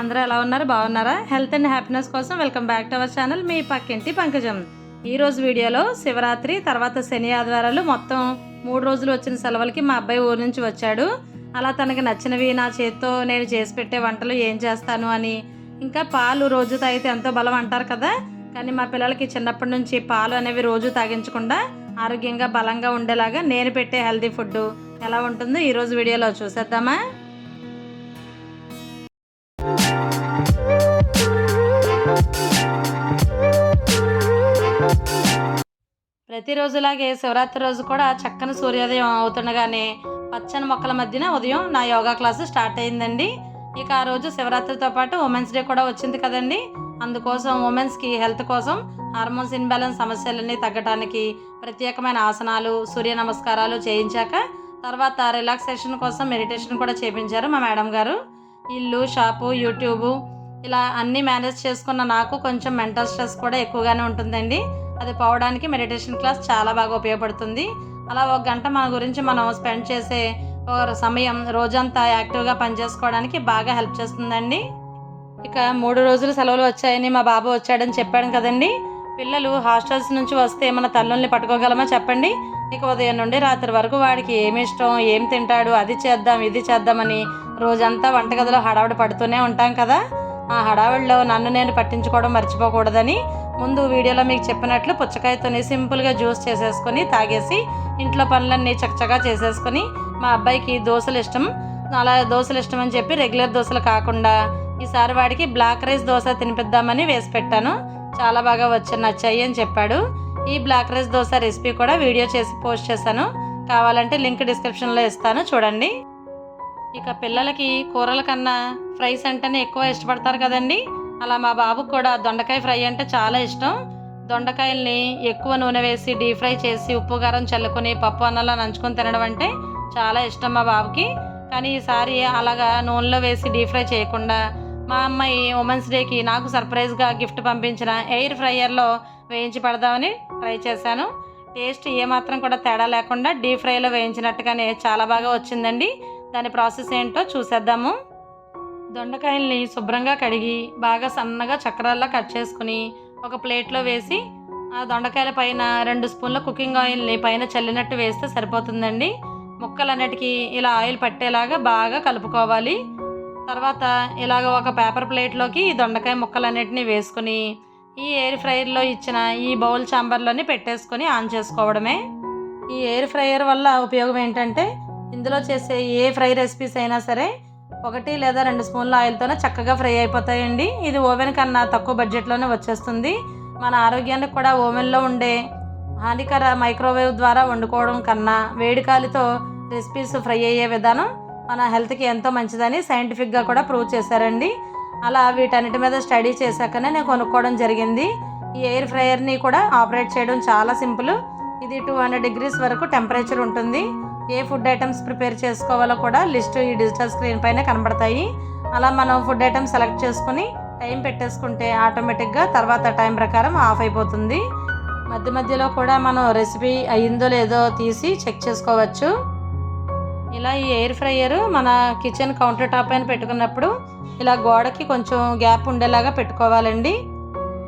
అందరూ ఎలా ఉన్నారు? బాగున్నారా? హెల్త్ అండ్ హ్యాపీనెస్ కోసం welcome back to our channel మీ పక్కింటి పంకజం. ఈ రోజు వీడియోలో శివరాత్రి తర్వాత శని ఆదివారాలు. మొత్తం మూడు రోజులు వచ్చిన సెలవులకి మా అబ్బాయి ఊరు నుంచి వచ్చాడు. అలా తనకి నచ్చినవి నా చేత్తో నేను చేసి పెట్టే వంటలు ఏం చేస్తాను అని. ఇంకా పాలు రోజు తాగితే ఎంతో బలం అంటారు కదా? కానీ మా పిల్లలకి చిన్నప్పటి నుంచి పాలు అనేవి రోజు తాగించకుండా ఆరోగ్యంగా బలంగా ఉండేలాగా నేను పెట్టే హెల్తీ ఫుడ్ ఎలా ఉంటుందో ఈరోజు వీడియోలో చూసేద్దామా? ప్రతిరోజులాగే శివరాత్రి రోజు కూడా చక్కని సూర్యోదయం అవుతుండగానే పచ్చని మొక్కల మధ్యన ఉదయం నా యోగా క్లాసు స్టార్ట్ అయిందండి. ఇక ఆ రోజు శివరాత్రితో పాటు ఉమెన్స్ డే కూడా వచ్చింది కదండి. అందుకోసం ఉమెన్స్కి హెల్త్ కోసం హార్మోన్స్ ఇన్బ్యాలెన్స్ సమస్యలన్నీ తగ్గడానికి ప్రత్యేకమైన ఆసనాలు సూర్య నమస్కారాలు చేయించాక తర్వాత రిలాక్సేషన్ కోసం మెడిటేషన్ కూడా చేయించారు మా మేడం గారు. ఇల్లు షాపు యూట్యూబు ఇలా అన్నీ మేనేజ్ చేసుకున్న నాకు కొంచెం మెంటల్ స్ట్రెస్ కూడా ఎక్కువగానే ఉంటుందండి. అది పోవడానికి మెడిటేషన్ క్లాస్ చాలా బాగా ఉపయోగపడుతుంది. అలా ఒక గంట మన గురించి మనం స్పెండ్ చేసే సమయం రోజంతా యాక్టివ్గా పనిచేసుకోవడానికి బాగా హెల్ప్ చేస్తుందండి. ఇక మూడు రోజులు సెలవులు వచ్చాయని మా బాబు వచ్చాడని చెప్పాడు కదండి. పిల్లలు హాస్టల్స్ నుంచి వస్తే మన తల్లుల్ని పట్టుకోగలమా చెప్పండి. ఇక ఉదయం నుండి రాత్రి వరకు వాడికి ఏమి ఇష్టం ఏం తింటాడు అది చేద్దాం ఇది చేద్దామని రోజంతా వంటగదిలో హడావిడి పడుతూనే ఉంటాం కదా. ఆ హడావిడిలో నన్ను నేను పట్టించుకోవడం మర్చిపోకూడదని ముందు వీడియోలో మీకు చెప్పినట్లు పుచ్చకాయతోని సింపుల్గా జ్యూస్ చేసేసుకొని తాగేసి ఇంట్లో పనులన్నీ చక్కగా చేసేసుకొని మా అబ్బాయికి దోశలు ఇష్టం. అలా దోశలు ఇష్టం అని చెప్పి రెగ్యులర్ దోశలు కాకుండా ఈసారి వాడికి బ్లాక్ రైస్ దోశ తినిపిద్దామని వేసి పెట్టాను. చాలా బాగా వచ్చి నచ్చాయి అని చెప్పాడు. ఈ బ్లాక్ రైస్ దోశ రెసిపీ కూడా వీడియో చేసి పోస్ట్ చేశాను. కావాలంటే లింక్ డిస్క్రిప్షన్లో ఇస్తాను. చూడండి. ఇక పిల్లలకి కూరల కన్నా ఫ్రైస్ అంటేనే ఎక్కువ ఇష్టపడతారు కదండి. అలా మా బాబుకు కూడా దొండకాయ ఫ్రై అంటే చాలా ఇష్టం. దొండకాయల్ని ఎక్కువ నూనె వేసి డీప్ ఫ్రై చేసి ఉప్పు కారం చల్లుకొని పప్పు అన్నంలో నంచుకొని తినడం అంటే చాలా ఇష్టం మా బాబుకి. కానీ ఈసారి అలాగా నూనెలో వేసి డీప్ ఫ్రై చేయకుండా మా అమ్మాయి ఉమెన్స్ డేకి నాకు సర్ప్రైజ్గా గిఫ్ట్ పంపించిన ఎయిర్ ఫ్రైయర్లో వేయించి పెడదామని ట్రై చేశాను. టేస్ట్ ఏమాత్రం కూడా తేడా లేకుండా డీప్ ఫ్రైలో వేయించినట్టుగానే చాలా బాగా వచ్చిందండి. దాని ప్రాసెస్ ఏంటో చూసేద్దాము. దొండకాయల్ని శుభ్రంగా కడిగి బాగా సన్నగా చక్రాల్లా కట్ చేసుకుని ఒక ప్లేట్లో వేసి ఆ దొండకాయల పైన రెండు స్పూన్ల కుకింగ్ ఆయిల్ని పైన చల్లినట్టు వేస్తే సరిపోతుందండి. ముక్కలన్నిటికీ ఇలా ఆయిల్ పట్టేలాగా బాగా కలుపుకోవాలి. తర్వాత ఇలాగ ఒక పేపర్ ప్లేట్లోకి ఈ దొండకాయ ముక్కలన్నిటిని వేసుకుని ఈ ఎయిర్ ఫ్రైయర్లో ఇచ్చిన ఈ బౌల్ చాంబర్లోని పెట్టేసుకొని ఆన్ చేసుకోవడమే. ఈ ఎయిర్ ఫ్రైయర్ వల్ల ఉపయోగం ఏంటంటే ఇందులో చేసే ఏ ఫ్రై రెసిపీస్ అయినా సరే ఒకటి లేదా రెండు స్పూన్ల ఆయిల్తోనే చక్కగా ఫ్రై అయిపోతాయండి. ఇది ఓవెన్ కన్నా తక్కువ బడ్జెట్లోనే వచ్చేస్తుంది. మన ఆరోగ్యానికి కూడా ఓవెన్లో ఉండే హానికర మైక్రోవేవ్ ద్వారా వండుకోవడం కన్నా వేడికాలితో రెసిపీస్ ఫ్రై అయ్యే విధానం మన హెల్త్కి ఎంతో మంచిదని సైంటిఫిక్గా కూడా ప్రూవ్ చేశారండి. అలా వీటన్నిటి మీద స్టడీ చేశాకనే నేను కొనుక్కోవడం జరిగింది. ఈ ఎయిర్ ఫ్రైయర్ని కూడా ఆపరేట్ చేయడం చాలా సింపుల్. ఇది టూ హండ్రెడ్ డిగ్రీస్ వరకు టెంపరేచర్ ఉంటుంది. ఏ ఫుడ్ ఐటమ్స్ ప్రిపేర్ చేసుకోవాలో కూడా లిస్ట్ ఈ డిజిటల్ స్క్రీన్ పైన కనబడతాయి. అలా మనం ఫుడ్ ఐటమ్స్ సెలెక్ట్ చేసుకుని టైం పెట్టేసుకుంటే ఆటోమేటిక్గా తర్వాత టైం ప్రకారం ఆఫ్ అయిపోతుంది. మధ్య మధ్యలో కూడా మనం రెసిపీ అయ్యిందో లేదో తీసి చెక్ చేసుకోవచ్చు. ఇలా ఈ ఎయిర్ ఫ్రైయర్ మన కిచెన్ కౌంటర్ టాప్ పైన పెట్టుకున్నప్పుడు ఇలా గోడకి కొంచెం గ్యాప్ ఉండేలాగా పెట్టుకోవాలండి.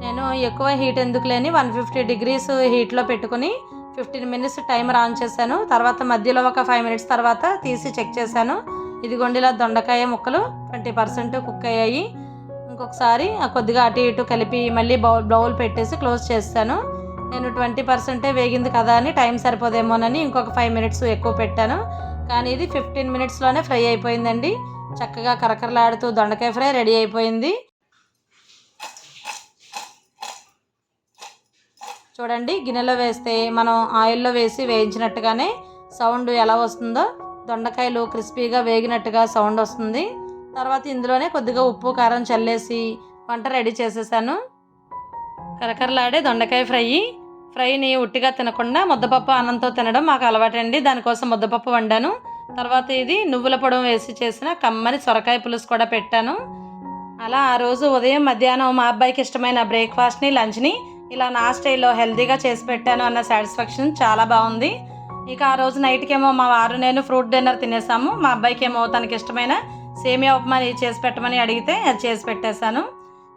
నేను ఎక్కువ హీట్ ఎందుకు లేని వన్ ఫిఫ్టీ డిగ్రీస్ హీట్లో పెట్టుకుని ఫిఫ్టీన్ మినిట్స్ టైమర్ ఆన్ చేశాను. తర్వాత మధ్యలో ఒక ఫైవ్ మినిట్స్ తర్వాత తీసి చెక్ చేశాను. ఇదిగోండి ఇలా దొండకాయ ముక్కలు ట్వంటీ పర్సెంట్ కుక్ అయ్యాయి. ఇంకొకసారి కొద్దిగా అటు ఇటు కలిపి మళ్ళీ బౌల్ బౌల్ పెట్టేసి క్లోజ్ చేస్తాను. నేను ట్వంటీ పర్సెంటే వేగింది కదా అని టైం సరిపోదేమోనని ఇంకొక ఫైవ్ మినిట్స్ ఎక్కువ పెట్టాను. కానీ ఇది ఫిఫ్టీన్ మినిట్స్లోనే ఫ్రై అయిపోయిందండి. చక్కగా కరకరలాడుతూ దొండకాయ ఫ్రై రెడీ అయిపోయింది. చూడండి గిన్నెలో వేస్తే మనం ఆయిల్లో వేసి వేయించినట్టుగానే సౌండ్ ఎలా వస్తుందో దొండకాయలు క్రిస్పీగా వేగినట్టుగా సౌండ్ వస్తుంది. తర్వాత ఇందులోనే కొద్దిగా ఉప్పు కారం చల్లేసి వంట రెడీ చేసేసాను. కరకరలాడే దొండకాయ ఫ్రై. ఫ్రైని ఉట్టిగా తినకుండా ముద్దపప్పు అన్నంతో తినడం మాకు అలవాటండి. దానికోసం ముద్దపప్పు వండాను. తర్వాత ఇది నువ్వుల పొడం వేసి చేసిన కమ్మని సొరకాయ పులుసు కూడా పెట్టాను. అలా ఆ రోజు ఉదయం మధ్యాహ్నం మా అబ్బాయికి ఇష్టమైన బ్రేక్ఫాస్ట్ని లంచ్ని ఇలా నా స్టైల్లో హెల్తీగా చేసి పెట్టాను అన్న సాటిస్ఫాక్షన్ చాలా బాగుంది. ఇక ఆ రోజు నైట్కేమో మా వారు నేను ఫ్రూట్ డిన్నర్ తినేసాము. మా అబ్బాయికి ఏమో తనకి ఇష్టమైన సేమియా ఉప్మాని చేసి పెట్టమని అడిగితే అది చేసి పెట్టేశాను.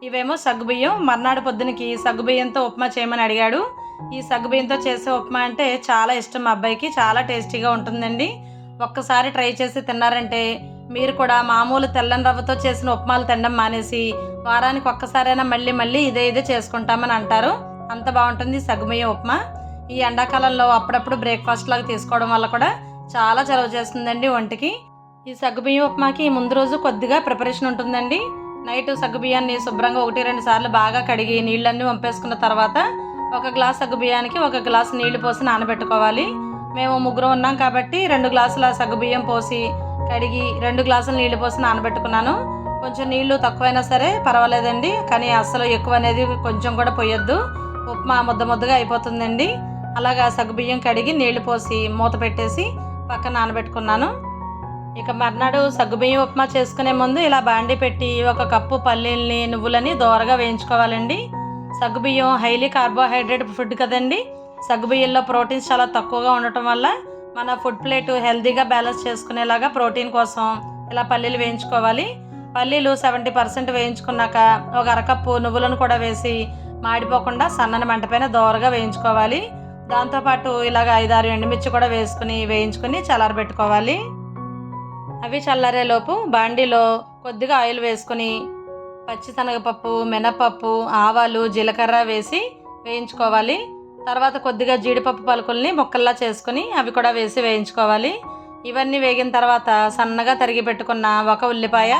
ఇవేమో సగ్గుబియ్యం. మర్నాడు పొద్దునకి సగ్గుబియ్యంతో ఉప్మా చేయమని అడిగాడు. ఈ సగ్గుబియ్యంతో చేసే ఉప్మా అంటే చాలా ఇష్టం మా అబ్బాయికి. చాలా టేస్టీగా ఉంటుందండి. ఒక్కసారి ట్రై చేసి తిన్నారంటే మీరు కూడా మామూలు తెల్లని రవ్వతో చేసిన ఉప్మాలు తినడం మానేసి వారానికి ఒక్కసారైనా మళ్ళీ మళ్ళీ ఇదే ఇదే చేసుకుంటామని అంటారు. అంత బాగుంటుంది సగ్గుబియ్యం ఉప్మా. ఈ ఎండాకాలంలో అప్పుడప్పుడు బ్రేక్ఫాస్ట్ లాగా తీసుకోవడం వల్ల కూడా చాలా చలవ చేస్తుందండి ఒంటికి. ఈ సగ్గుబియ్యం ఉప్మాకి ముందు రోజు కొద్దిగా ప్రిపరేషన్ ఉంటుందండి. నైట్ సగ్గుబియ్యాన్ని శుభ్రంగా ఒకటి రెండు సార్లు బాగా కడిగి నీళ్ళన్నీ వంపేసుకున్న తర్వాత ఒక గ్లాస్ సగ్గుబియ్యానికి ఒక గ్లాస్ నీళ్ళు పోసి నానబెట్టుకోవాలి. మేము ముగ్గురు ఉన్నాం కాబట్టి రెండు గ్లాసుల సగ్గుబియ్యం పోసి కడిగి రెండు గ్లాసులు నీళ్ళు పోసి నానబెట్టుకున్నాను. కొంచెం నీళ్ళు తక్కువైనా సరే పర్వాలేదండి కానీ అస్సలు ఎక్కువ అనేది కొంచెం కూడా పోయొద్దు. ఉప్మా ముద్ద ముద్దగా అయిపోతుందండి. అలాగా సగ్గుబియ్యం కడిగి నీళ్ళు పోసి మూత పెట్టేసి పక్కన నానబెట్టుకున్నాను. ఇక మర్నాడు సగ్గుబియ్యం ఉప్మా చేసుకునే ముందు ఇలా బాండి పెట్టి ఒక కప్పు పల్లీల్ని నువ్వులని దోరగా వేయించుకోవాలండి. సగ్గుబియ్యం హైలీ కార్బోహైడ్రేట్ ఫుడ్ కదండి. సగ్గుబియ్యంలో ప్రోటీన్స్ చాలా తక్కువగా ఉండటం వల్ల మన ఫుడ్ ప్లేట్ హెల్తీగా బ్యాలెన్స్ చేసుకునేలాగా ప్రోటీన్ కోసం ఇలా పల్లీలు వేయించుకోవాలి. పల్లీలు సెవెంటీ పర్సెంట్ వేయించుకున్నాక ఒక అరకప్పు నువ్వులను కూడా వేసి మాడిపోకుండా సన్నని మంటపైన దోరగా వేయించుకోవాలి. దాంతోపాటు ఇలాగ ఐదారు ఎండుమిర్చి కూడా వేసుకుని వేయించుకుని చల్లారబెట్టుకోవాలి. అవి చల్లారేలోపు బాండీలో కొద్దిగా ఆయిల్ వేసుకుని పచ్చిశనగపప్పు మినపప్పు ఆవాలు జీలకర్ర వేసి వేయించుకోవాలి. తర్వాత కొద్దిగా జీడిపప్పు పలుకుల్ని ముక్కల్లా చేసుకుని అవి కూడా వేసి వేయించుకోవాలి. ఇవన్నీ వేగిన తర్వాత సన్నగా తరిగి పెట్టుకున్న ఒక ఉల్లిపాయ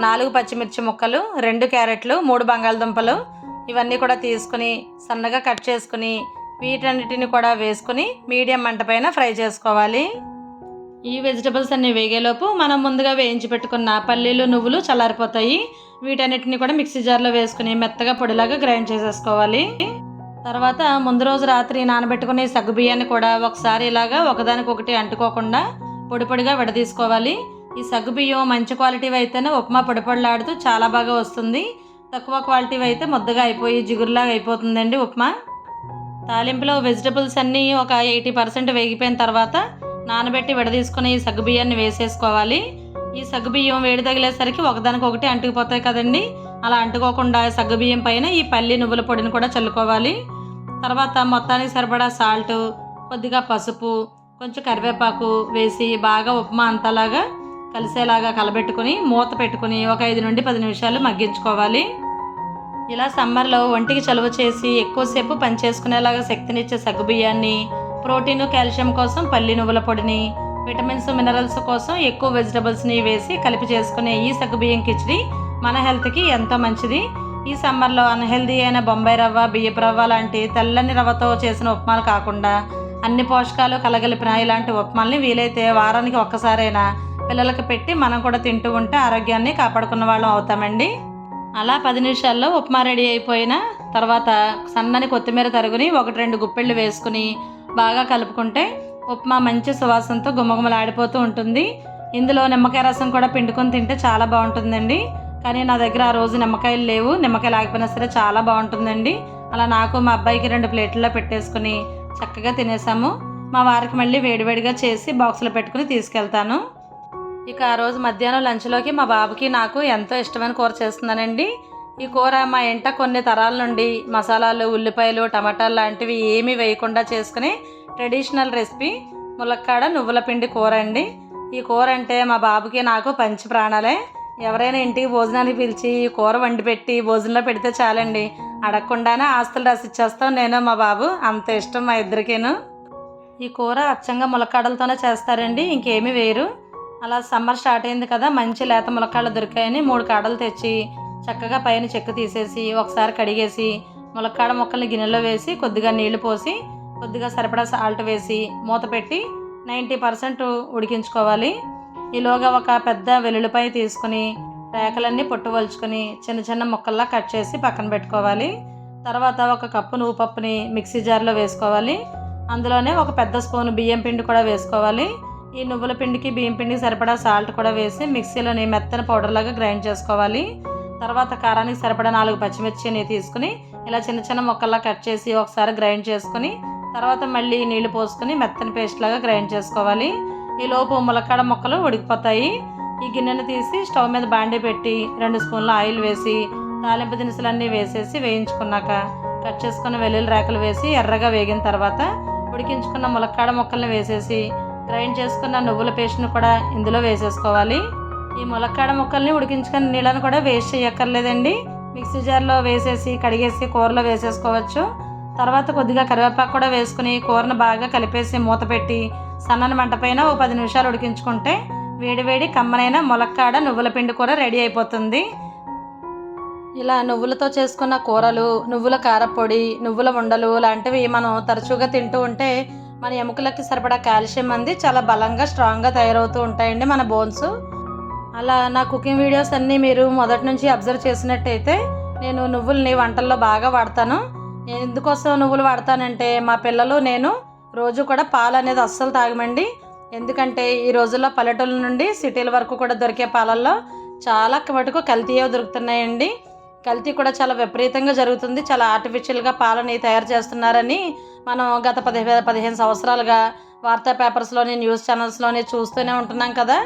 నాలుగు పచ్చిమిర్చి ముక్కలు రెండు క్యారెట్లు మూడు బంగాళదుంపలు ఇవన్నీ కూడా తీసుకుని సన్నగా కట్ చేసుకుని వీటన్నిటిని కూడా వేసుకుని మీడియం మంట పైన ఫ్రై చేసుకోవాలి. ఈ వెజిటబుల్స్ అన్ని వేగేలోపు మనం ముందుగా వేయించి పెట్టుకున్న పల్లీలు నువ్వులు చల్లారిపోతాయి. వీటన్నిటిని కూడా మిక్సీ జార్లో వేసుకుని మెత్తగా పొడిలాగా గ్రైండ్ చేసేసుకోవాలి. తర్వాత ముందు రోజు రాత్రి నానబెట్టుకునే సగ్గు బియ్యాన్ని కూడా ఒకసారి ఇలాగా ఒకదానికొకటి అంటుకోకుండా పొడి పొడిగా విడదీసుకోవాలి. ఈ సగ్గు బియ్యం మంచి క్వాలిటీ అయితేనే ఉప్మా పొడిపొడలాడుతూ చాలా బాగా వస్తుంది. తక్కువ క్వాలిటీ అయితే ముద్దగా అయిపోయి జిగురులాగా అయిపోతుందండి ఉప్మా. తాలింపులో వెజిటబుల్స్ అన్నీ ఒక ఎయిటీ పర్సెంట్ వేగిపోయిన తర్వాత నానబెట్టి విడదీసుకుని ఈ సగ్గుబియ్యాన్ని వేసేసుకోవాలి. ఈ సగ్గుబియ్యం వేడి తగిలేసరికి ఒకదానికొకటి అంటుకుపోతాయి కదండి. అలా అంటుకోకుండా సగ్గుబియ్యం పైన ఈ పల్లి నువ్వుల పొడిని కూడా చల్లుకోవాలి. తర్వాత మొత్తానికి సరిపడా సాల్ట్ కొద్దిగా పసుపు కొంచెం కరివేపాకు వేసి బాగా ఉప్మా అంతలాగా కలిసేలాగా కలబెట్టుకుని మూత పెట్టుకుని ఒక ఐదు నుండి పది నిమిషాలు మగ్గించుకోవాలి. ఇలా సమ్మర్లో ఒంటికి చలువ చేసి ఎక్కువసేపు పనిచేసుకునేలాగా శక్తినిచ్చే సగ్గుబియ్యాన్ని ప్రోటీన్ కాల్షియం కోసం పల్లి నువ్వుల పొడిని విటమిన్స్ మినరల్స్ కోసం ఎక్కువ వెజిటబుల్స్ని వేసి కలిపి చేసుకునే ఈ సగ్గుబియ్యం కిచిడి మన హెల్త్కి ఎంతో మంచిది? ఈ సమ్మర్లో అన్హెల్దీ అయిన బొంబాయి రవ్వ బియ్యపు రవ్వ లాంటి తెల్లని రవ్వతో చేసిన ఉప్మాలు కాకుండా అన్ని పోషకాలు కలగలిపిన ఇలాంటి ఉప్మాల్ని వీలైతే వారానికి ఒక్కసారైనా పిల్లలకు పెట్టి మనం కూడా తింటూ ఉంటే ఆరోగ్యాన్ని కాపాడుకున్న వాళ్ళం అవుతామండి. అలా పది నిమిషాల్లో ఉప్మా రెడీ అయిపోయిన తర్వాత సన్నని కొత్తిమీర తరుగుని ఒకటి రెండు గుప్పెళ్ళు వేసుకుని బాగా కలుపుకుంటే ఉప్మా మంచి సువాసనతో గుమగుమలాడిపోతూ ఉంటుంది. ఇందులో నిమ్మకాయ రసం కూడా పిండుకొని తింటే చాలా బాగుంటుందండి. కానీ నా దగ్గర ఆ రోజు నిమ్మకాయలు లేవు. నిమ్మకాయ లేకపోయినా సరే చాలా బాగుంటుందండి. అలా నాకు మా అబ్బాయికి రెండు ప్లేట్లలో పెట్టేసుకుని చక్కగా తినేసాము. మా వారికి మళ్ళీ వేడివేడిగా చేసి బాక్స్లో పెట్టుకుని తీసుకెళ్తాను. ఇక ఆ రోజు మధ్యాహ్నం లంచ్లోకి మా బాబుకి నాకు ఎంతో ఇష్టమైన కూర చేస్తున్నానండి. ఈ కూర మా ఇంట కొన్ని తరాల నుండి మసాలాలు ఉల్లిపాయలు టమాటాలు లాంటివి ఏమీ వేయకుండా చేసుకునే ట్రెడిషనల్ రెసిపీ ములక్కాడ నువ్వుల పిండి కూర అండి. ఈ కూర అంటే మా బాబుకి నాకు పంచి ప్రాణాలే. ఎవరైనా ఇంటికి భోజనానికి పిలిచి ఈ కూర వండి పెట్టి భోజనంలో పెడితే చాలండి. అడగకుండానే ఆస్తులు రాసిచ్చేస్తాం నేను మా బాబు. అంత ఇష్టం మా ఇద్దరికేను. ఈ కూర అచ్చంగా ములక్కాడలతోనే చేస్తారండి ఇంకేమీ వేయరు. అలా సమ్మర్ స్టార్ట్ అయింది కదా మంచి లేత ములక్కాడలు దొరికాయని మూడు కాడలు తెచ్చి చక్కగా పైన చెక్కు తీసేసి ఒకసారి కడిగేసి ములక్కాడ ముక్కల్ని గిన్నెలో వేసి కొద్దిగా నీళ్ళు పోసి కొద్దిగా సరిపడా సాల్ట్ వేసి మూత పెట్టి నైంటీ పర్సెంట్ ఉడికించుకోవాలి. ఈలోగా ఒక పెద్ద వెల్లుల్లిపాయ తీసుకుని రేకలన్నీ పొట్టువలుచుకొని చిన్న చిన్న ముక్కల్లా కట్ చేసి పక్కన పెట్టుకోవాలి. తర్వాత ఒక కప్పు నువ్వు పప్పుని మిక్సీ జార్లో వేసుకోవాలి. అందులోనే ఒక పెద్ద స్పూన్ బియ్యం పిండి కూడా వేసుకోవాలి. ఈ నువ్వుల పిండికి బియ్యం పిండికి సరిపడా సాల్ట్ కూడా వేసి మిక్సీలోని మెత్తని పౌడర్లాగా గ్రైండ్ చేసుకోవాలి. తర్వాత కారానికి సరిపడా నాలుగు పచ్చిమిర్చిని తీసుకుని ఇలా చిన్న చిన్న ముక్కల్లా కట్ చేసి ఒకసారి గ్రైండ్ చేసుకుని తర్వాత మళ్ళీ నీళ్ళు పోసుకొని మెత్తని పేస్ట్ లాగా గ్రైండ్ చేసుకోవాలి. ఈ లోపు ములక్కాడ ముక్కలు ఉడికిపోతాయి. ఈ గిన్నెను తీసి స్టవ్ మీద బాండి పెట్టి రెండు స్పూన్ల ఆయిల్ వేసి తాలింపు దినుసులన్నీ వేసేసి వేయించుకున్నాక కట్ చేసుకున్న వెల్లుల్లి రేకలు వేసి ఎర్రగా వేగిన తర్వాత ఉడికించుకున్న ములక్కాడ ముక్కల్ని వేసేసి గ్రైండ్ చేసుకున్న నువ్వుల పేస్ట్ని కూడా ఇందులో వేసేసుకోవాలి. ఈ ములక్కాడ ముక్కల్ని ఉడికించుకున్న నీళ్ళని కూడా వేస్ట్ చేయక్కర్లేదండి. మిక్సీ జార్లో వేసేసి కడిగేసి కూరలో వేసేసుకోవచ్చు. తర్వాత కొద్దిగా కరివేపాకు కూడా వేసుకుని కూరను బాగా కలిపేసి మూత పెట్టి సన్నని మంట పైన ఓ పది నిమిషాలు ఉడికించుకుంటే వేడివేడి కమ్మనైన ములక్కాడ నువ్వుల పిండి కూర రెడీ అయిపోతుంది. ఇలా నువ్వులతో చేసుకున్న కూరలు నువ్వుల కారపొడి నువ్వుల ఉండలు లాంటివి మనం తరచుగా తింటూ ఉంటే మన ఎముకలకి సరిపడా కాల్షియం అంది చాలా బలంగా స్ట్రాంగ్గా తయారవుతూ ఉంటాయండి మన బోన్స్. అలా నా కుకింగ్ వీడియోస్ అన్నీ మీరు మొదటి నుంచి అబ్జర్వ్ చేసినట్టయితే నేను నువ్వుల్ని వంటల్లో బాగా వాడతాను. ఎందుకోసం నువ్వులు వాడతానంటే మా పిల్లలు నేను రోజు కూడా పాలు అనేది అస్సలు తాగమండి. ఎందుకంటే ఈ రోజుల్లో పల్లెటూళ్ళ నుండి సిటీల వరకు కూడా దొరికే పాలల్లో చాలా మటుకు కల్తీయే దొరుకుతున్నాయండి. కల్తీ కూడా చాలా విపరీతంగా జరుగుతుంది. చాలా ఆర్టిఫిషియల్గా పాలని తయారు చేస్తున్నారని మనం గత పదిహే పదిహేను సంవత్సరాలుగా వార్తా పేపర్స్లోని న్యూస్ ఛానల్స్లోని చూస్తూనే ఉంటున్నాం కదా.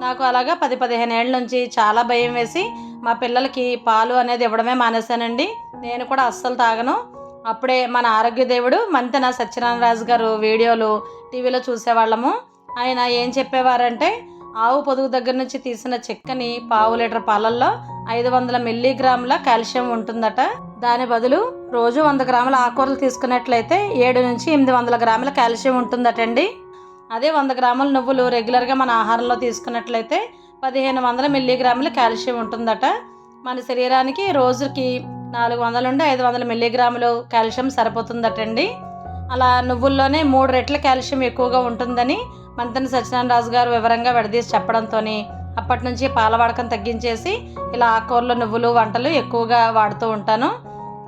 నాకు అలాగా పది పదిహేను ఏళ్ళ నుంచి చాలా భయం వేసి మా పిల్లలకి పాలు అనేది ఇవ్వడమే మానేశానండి. నేను కూడా అస్సలు తాగను. అప్పుడే మన ఆరోగ్య దేవుడు మంతెన సత్యనారాయణ రాజు గారు వీడియోలు టీవీలో చూసేవాళ్ళము. ఆయన ఏం చెప్పేవారంటే ఆవు పొదుగు దగ్గర నుంచి తీసిన చెక్కని పావు లీటర్ పాలల్లో ఐదు వందల మిల్లీగ్రాముల కాల్షియం ఉంటుందట. దాని బదులు రోజు వంద గ్రాముల ఆకుకూరలు తీసుకున్నట్లయితే ఏడు నుంచి ఎనిమిది వందల గ్రాముల కాల్షియం ఉంటుందటండి. అదే వంద గ్రాముల నువ్వులు రెగ్యులర్గా మన ఆహారంలో తీసుకున్నట్లయితే పదిహేను వందల మిల్లీగ్రాముల కాల్షియం ఉంటుందట. మన శరీరానికి రోజుకి నాలుగు వందల నుండి ఐదు వందల మిల్లీగ్రాములు కాల్షియం సరిపోతుందటండి. అలా నువ్వుల్లోనే మూడు రెట్ల కాల్షియం ఎక్కువగా ఉంటుందని మంతని సత్యనారాయణ రాజు గారు వివరంగా విడదీసి చెప్పడంతో అప్పటి నుంచి పాల వాడకం తగ్గించేసి ఇలా ఆకుకూరలు నువ్వులు వంటలు ఎక్కువగా వాడుతూ ఉంటాను.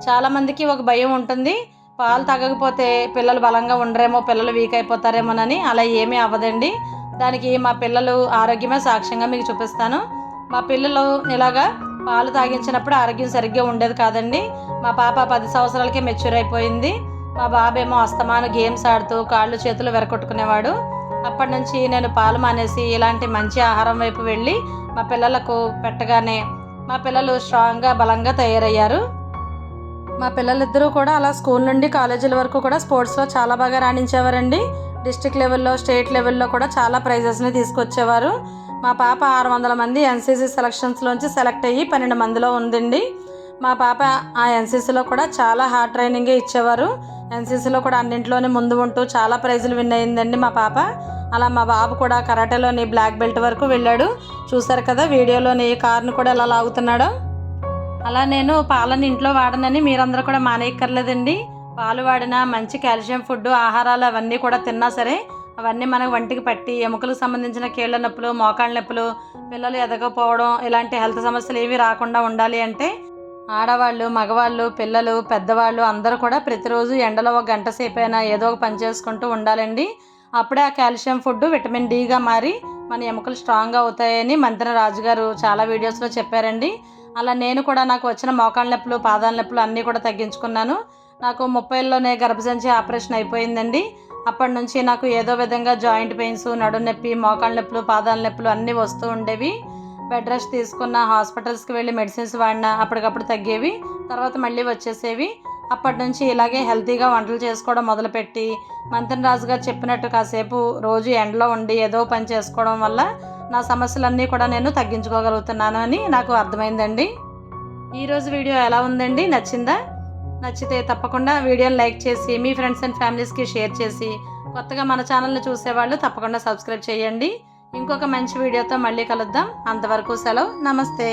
చాలామందికి ఒక భయం ఉంటుంది. పాలు తాగకపోతే పిల్లలు బలంగా ఉండరేమో పిల్లలు వీక్ అయిపోతారేమోనని అలా ఏమీ అవ్వదండి. దానికి మా పిల్లలు ఆరోగ్యమే సాక్ష్యంగా మీకు చూపిస్తాను. మా పిల్లలు ఇలాగా పాలు తాగించినప్పుడు ఆరోగ్యం సరిగ్గా ఉండేది కాదండి. మా పాప పది సంవత్సరాలకే మెచ్యూర్ అయిపోయింది. మా బాబేమో అస్తమాను గేమ్స్ ఆడుతూ కాళ్ళు చేతులు వెరకొట్టుకునేవాడు అప్పటి నుంచి నేను పాలు మానేసి ఇలాంటి మంచి ఆహారం వైపు వెళ్ళి మా పిల్లలకు పెట్టగానే మా పిల్లలు స్ట్రాంగ్గా బలంగా తయారయ్యారు. మా పిల్లలిద్దరూ కూడా అలా స్కూల్ నుండి కాలేజీల వరకు కూడా స్పోర్ట్స్లో చాలా బాగా రాణించేవారండి. డిస్టిక్ లెవెల్లో స్టేట్ లెవెల్లో కూడా చాలా ప్రైజెస్ని తీసుకొచ్చేవారు. మా పాప ఆరు వందల మంది ఎన్సీసీ సెలక్షన్స్లోంచి సెలెక్ట్ అయ్యి పన్నెండు మందిలో ఉందండి. మా పాప ఆ ఎన్సీసీలో కూడా చాలా హార్డ్ ట్రైనింగే ఇచ్చేవారు. ఎన్సీసీలో కూడా అన్నింటిలోనే ముందు ఉంటూ చాలా ప్రైజులు విన్ అయిందండి మా పాప. అలా మా బాబు కూడా కరాటేలోని బ్లాక్ బెల్ట్ వరకు వెళ్ళాడు. చూసారు కదా వీడియోలోని కార్ను కూడా ఎలా లాగుతున్నాడో. అలా నేను పాలను ఇంట్లో వాడనని మీరందరూ కూడా మానేయక్కర్లేదండి. పాలు వాడిన మంచి కాల్షియం ఫుడ్ ఆహారాలు అవన్నీ కూడా తిన్నా సరే అవన్నీ మనకు వంటికి పట్టి ఎముకలకు సంబంధించిన కీళ్ళ నొప్పులు మోకాళ్ళ నొప్పులు పిల్లలు ఎదగకపోవడం ఇలాంటి హెల్త్ సమస్యలు ఏమీ రాకుండా ఉండాలి అంటే ఆడవాళ్ళు మగవాళ్ళు పిల్లలు పెద్దవాళ్ళు అందరూ కూడా ప్రతిరోజు ఎండలో ఒక గంట సేపు అయినా ఏదో ఒక పని చేసుకుంటూ ఉండాలండి. అప్పుడే ఆ కాల్షియం ఫుడ్ విటమిన్ డిగా మారి మన ఎముకలు స్ట్రాంగ్ అవుతాయని మంత్రి రాజుగారు చాలా వీడియోస్లో చెప్పారండి. అలా నేను కూడా నాకు వచ్చిన మోకాళ్ళ నొప్పులు పాదాల నొప్పులు అన్నీ కూడా తగ్గించుకున్నాను. నాకు ముప్పైలోనే గర్భసంచి ఆపరేషన్ అయిపోయిందండి. అప్పటి నుంచి నాకు ఏదో విధంగా జాయింట్ పెయిన్స్ నడు నొప్పి మోకాళ్ళ నొప్పులు పాదాల నొప్పులు అన్నీ వస్తూ ఉండేవి. బెడ్ రెస్ట్ తీసుకున్న హాస్పిటల్స్కి వెళ్ళి మెడిసిన్స్ వాడినా అప్పటికప్పుడు తగ్గేవి. తర్వాత మళ్ళీ వచ్చేసేవి. అప్పటి నుంచి ఇలాగే హెల్తీగా వంటలు చేసుకోవడం మొదలుపెట్టి మంత్రి రాజు గారు చెప్పినట్టు కాసేపు రోజు ఎండలో ఉండి ఏదో పని చేసుకోవడం వల్ల నా సమస్యలన్నీ కూడా నేను తగ్గించుకోగలుగుతున్నాను అని నాకు అర్థమైందండి. ఈరోజు వీడియో ఎలా ఉందండి? నచ్చిందా? నచ్చితే తప్పకుండా వీడియోని లైక్ చేసి మీ ఫ్రెండ్స్ అండ్ ఫ్యామిలీస్కి షేర్ చేసి కొత్తగా మన ఛానల్ని చూసేవాళ్ళు తప్పకుండా సబ్స్క్రైబ్ చేయండి. ఇంకొక మంచి వీడియోతో మళ్ళీ కలుద్దాం. అంతవరకు సెలవు. నమస్తే.